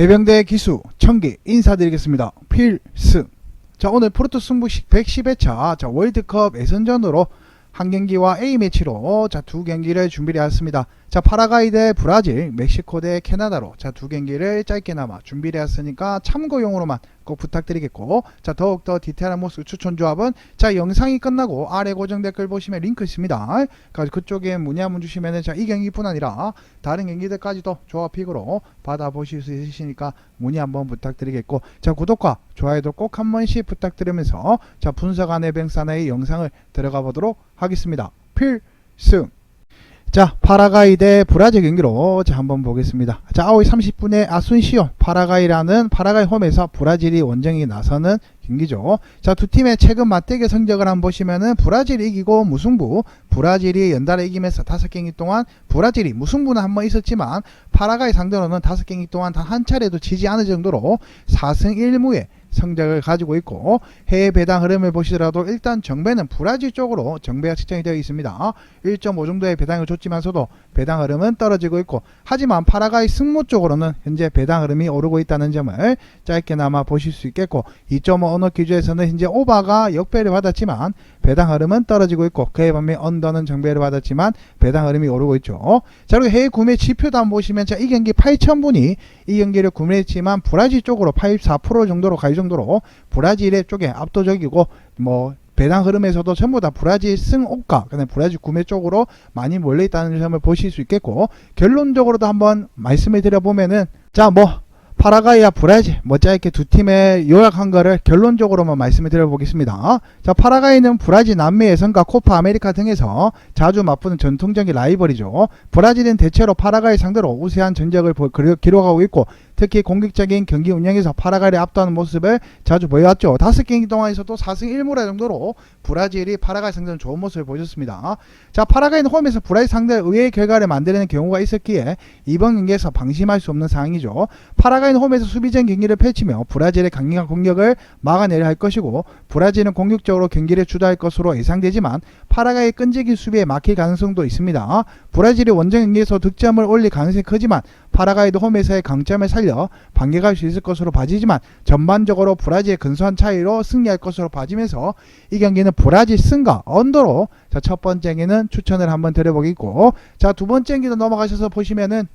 해병대 기수 청기 인사드리겠습니다. 필승. 자 오늘 프로토 승부식 110회차 자 월드컵 예선전으로 한 경기와 A 매치로 자 두 경기를 준비를 했습니다. 자 파라과이 대 브라질, 멕시코 대 캐나다로 자 두 경기를 짧게나마 준비를 했으니까 참고용으로만 꼭 부탁드리겠고 자 더욱더 디테일한 모습 추천 조합은 자 영상이 끝나고 아래 고정 댓글 보시면 링크 있습니다. 그 그쪽에 문의 한번 주시면은 자 이 경기뿐 아니라 다른 경기들까지도 조합 픽으로 받아보실 수 있으시니까 문의 한번 부탁드리겠고 자 구독과 좋아요도 꼭 한 번씩 부탁드리면서 자 분석한 해병사나의 영상을 들어가 보도록 하겠습니다. 필승 자 파라과이 대 브라질 경기로 자 한번 보겠습니다. 자 9월 30분에 아순시오 파라과이라는 파라과이 홈에서 브라질이 원정이 나서는 경기죠. 자 두 팀의 최근 맞대결 성적을 한번 보시면은 브라질이 이기고 무승부 브라질이 연달아 이기면서 다섯 경기 동안 브라질이 무승부는 한 번 있었지만 파라과이 상대로는 다섯 경기 동안 단 한 차례도 지지 않을 정도로 4승 1무의 성적을 가지고 있고 해외 배당 흐름을 보시더라도 일단 정배는 브라질 쪽으로 정배가 측정이 되어 있습니다. 1.5 정도의 배당을 줬지만서도 배당 흐름은 떨어지고 있고 하지만 파라과이 승무 쪽으로는 현재 배당 흐름이 오르고 있다는 점을 짧게나마 보실 수 있겠고 2.5 언어 기준에서는 현재 오바가 역배를 받았지만 배당 흐름은 떨어지고 있고 그에 반면 언더는 정배를 받았지만 배당 흐름이 오르고 있죠. 자 그리고 해외 구매 지표도 한번 보시면 자 이 경기 8,000분이 이 경기를 구매했지만 브라질 쪽으로 84% 정도로 갈 정도로 브라질의 쪽에 압도적이고 뭐 배당 흐름에서도 전부 다 브라질 승옥가 브라질 구매 쪽으로 많이 몰려 있다는 점을 보실 수 있겠고 결론적으로도 한번 말씀을 드려보면은 자 뭐 파라과이와 브라질 뭐 짧게 두 팀의 요약한 거를 결론적으로만 말씀을 드려보겠습니다. 자 파라과이는 브라질 남미 예선과 코파 아메리카 등에서 자주 맞붙는 전통적인 라이벌이죠. 브라질은 대체로 파라과이 상대로 우세한 전적을 기록하고 있고 특히 공격적인 경기 운영에서 파라과이를 압도하는 모습을 자주 보여왔죠. 다섯 경기 동안에서도 4승 1무라 정도로 브라질이 파라과이 상대로 좋은 모습을 보여줬습니다. 자 파라과이는 홈에서 브라질 상대 의외의 결과를 만들어내는 경우가 있었기에 이번 경기에서 방심할 수 없는 상황이죠. 파라과이는 홈에서 수비전 경기를 펼치며 브라질의 강력한 공격을 막아내려 할 것이고 브라질은 공격적으로 경기를 주도할 것으로 예상되지만 파라과이의 끈질긴 수비에 막힐 가능성도 있습니다. 브라질이 원정 경기에서 득점을 올릴 가능성이 크지만 파라과이도 홈에서의 강점을 살려 반격할 수 있을 것으로 봐지지만 전반적으로 브라질의 근소한 차이로 승리할 것으로 봐지면서 이 경기는 브라질 승과 언더로 자 첫 번째 경기는 추천을 한번 드려보겠고 자 두 번째 경기도 넘어가셔서 보시면은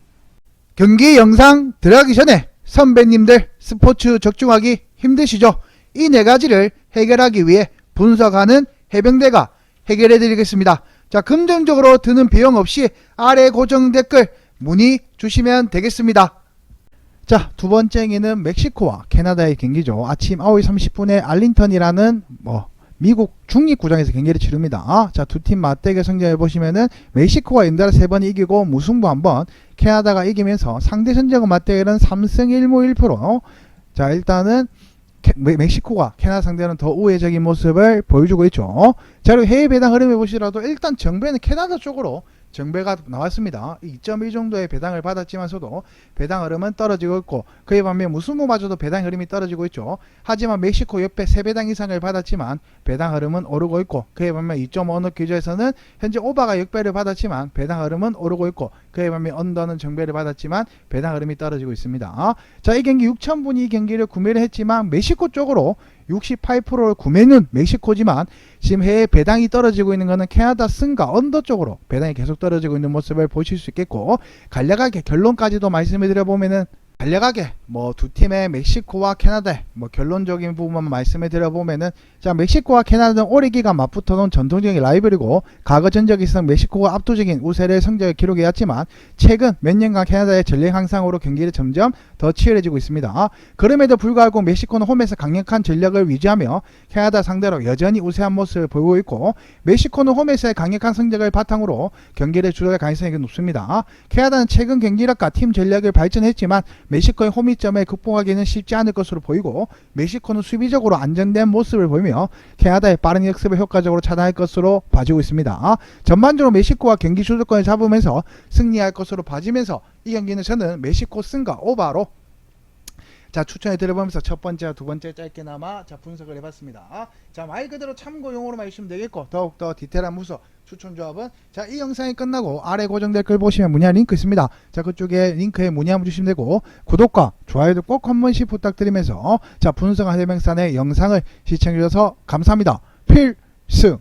경기 영상 들어가기 전에 선배님들 스포츠 적중하기 힘드시죠? 이 네 가지를 해결하기 위해 분석하는 해병대가 해결해 드리겠습니다. 자, 긍정적으로 드는 비용 없이 아래 고정 댓글 문의 주시면 되겠습니다. 자, 두 번째 경기는 멕시코와 캐나다의 경기죠. 아침 9시 30분에 알링턴이라는 뭐 미국 중립구장에서 경기를 치릅니다. 자, 두 팀 맞대결 성적을 보시면은 멕시코가 연달아 세 번 이기고 무승부 한 번, 캐나다가 이기면서 상대 전적은 맞대결은 3승 1무 1%. 자, 일단은 멕시코가 캐나다 상대는 더 우회적인 모습을 보여주고 있죠. 자, 그리고 해외 배당 흐름을 보시더라도 일단 정배는 캐나다 쪽으로 정배가 나왔습니다. 2.1 정도의 배당을 받았지만서도 배당 흐름은 떨어지고 있고 그에 반면 무승부마저도 배당 흐름이 떨어지고 있죠. 하지만 멕시코 옆에 3배당 이상을 받았지만 배당 흐름은 오르고 있고 그에 반면 2.5 언어 기조에서는 현재 오바가 역배를 받았지만 배당 흐름은 오르고 있고 그에 반면 언더는 정배를 받았지만 배당 흐름이 떨어지고 있습니다. 자, 이 경기 6,000분이 이 경기를 구매를 했지만 멕시코 쪽으로 68%를 구매는 멕시코지만 지금 해외 배당이 떨어지고 있는 것은 캐나다 승과 언더 쪽으로 배당이 계속 떨어지고 있는 모습을 보실 수 있겠고 간략하게 결론까지도 말씀을 드려보면은 간략하게 뭐 두 팀의 멕시코와 캐나다 뭐 결론적인 부분만 말씀을 드려보면은 자 멕시코와 캐나다는 오래 기간 맞붙어놓은 전통적인 라이벌이고 과거 전적에서 멕시코가 압도적인 우세를 성적을 기록해왔지만 최근 몇 년간 캐나다의 전력 향상으로 경기를 점점 더 치열해지고 있습니다. 그럼에도 불구하고 멕시코는 홈에서 강력한 전력을 유지하며 캐나다 상대로 여전히 우세한 모습을 보이고 있고 멕시코는 홈에서의 강력한 성적을 바탕으로 경기를 주도할 가능성이 높습니다. 캐나다는 최근 경기력과 팀 전력을 발전했지만 멕시코의 홈이점을 극복하기는 쉽지 않을 것으로 보이고 멕시코는 수비적으로 안정된 모습을 보이며 캐나다의 빠른 역습을 효과적으로 차단할 것으로 봐지고 있습니다. 전반적으로 멕시코가 경기 주도권을 잡으면서 승리할 것으로 봐지면서 이 경기는 저는 멕시코 승과 오바로 자 추천해 드려보면서 첫 번째, 두 번째 짧게나마 자 분석을 해봤습니다. 자 말 그대로 참고용으로만 해주시면 되겠고 더욱더 디테일한 무서 추천 조합은 자 이 영상이 끝나고 아래 고정될 글 보시면 문의할 링크 있습니다. 자 그쪽에 링크에 문의 한번 주시면 되고 구독과 좋아요도 꼭 한 번씩 부탁드리면서 자 분석 한 해명산의 영상을 시청해 주셔서 감사합니다. 필승